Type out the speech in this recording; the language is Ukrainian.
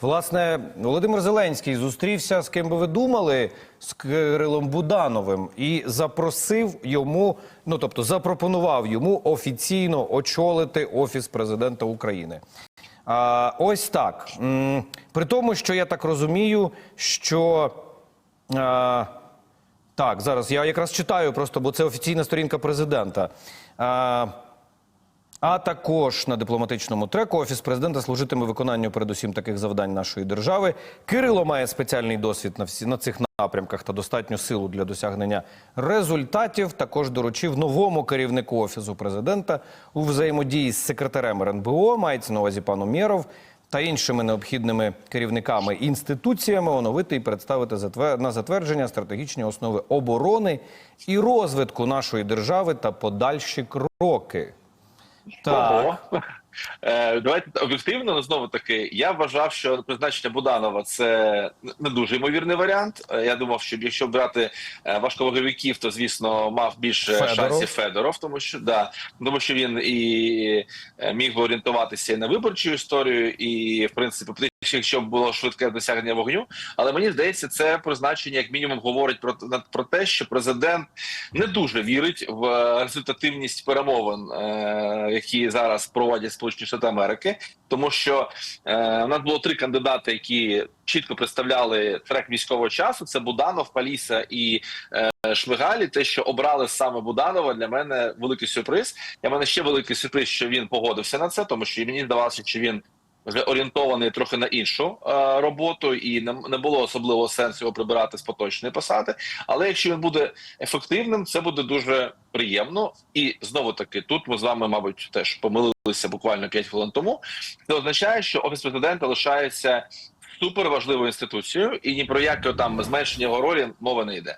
Власне, Володимир Зеленський зустрівся з ким би ви думали з Кирилом Будановим і запросив йому, ну тобто запропонував йому офіційно очолити офіс президента України. А, ось так. При тому, що я так розумію, що. А, так, зараз я якраз читаю просто, бо це офіційна сторінка президента. А, а також на дипломатичному треку офіс президента служитиме виконанню передусім таких завдань нашої держави. Кирило має спеціальний досвід на всі на цих напрямках та достатню силу для досягнення результатів. Також доручив новому керівнику офісу президента у взаємодії з секретарем РНБО, мається на увазі пану Мєров, та іншими необхідними керівниками інституціями оновити і представити на затвердження стратегічні основи оборони і розвитку нашої держави та подальші кроки. Так. Ого. Е, давайте об'єктивно, але знову таки, я вважав, що призначення Буданова це не дуже ймовірний варіант. Е, Я думав, що якщо брати е, важковаговиків, то звісно мав більше Федоров. шансів Федоров, тому що да, тому що він і е, міг би орієнтуватися і на виборчу історію, і в принципі, якщо б було швидке досягнення вогню. Але мені здається, це призначення як мінімум говорить про, про те, що президент не дуже вірить в результативність перемовин, е, які зараз проводять Сполучені Штати Америки, тому що е, у нас було три кандидати, які чітко представляли трек військового часу. Це Буданов, Паліса і е, Шмигалі. Те, що обрали саме Буданова, для мене великий сюрприз. Для мене ще великий сюрприз, що він погодився на це, тому що мені здавалося, що він орієнтований трохи на іншу е, роботу, і не, не було особливого сенсу його прибирати з поточної посади. Але якщо він буде ефективним, це буде дуже приємно. І знову таки, тут ми з вами, мабуть, теж помилилися буквально 5 хвилин тому. Це означає, що офіс президента лишається суперважливою інституцією, і ні про яке там зменшення його ролі мова не йде.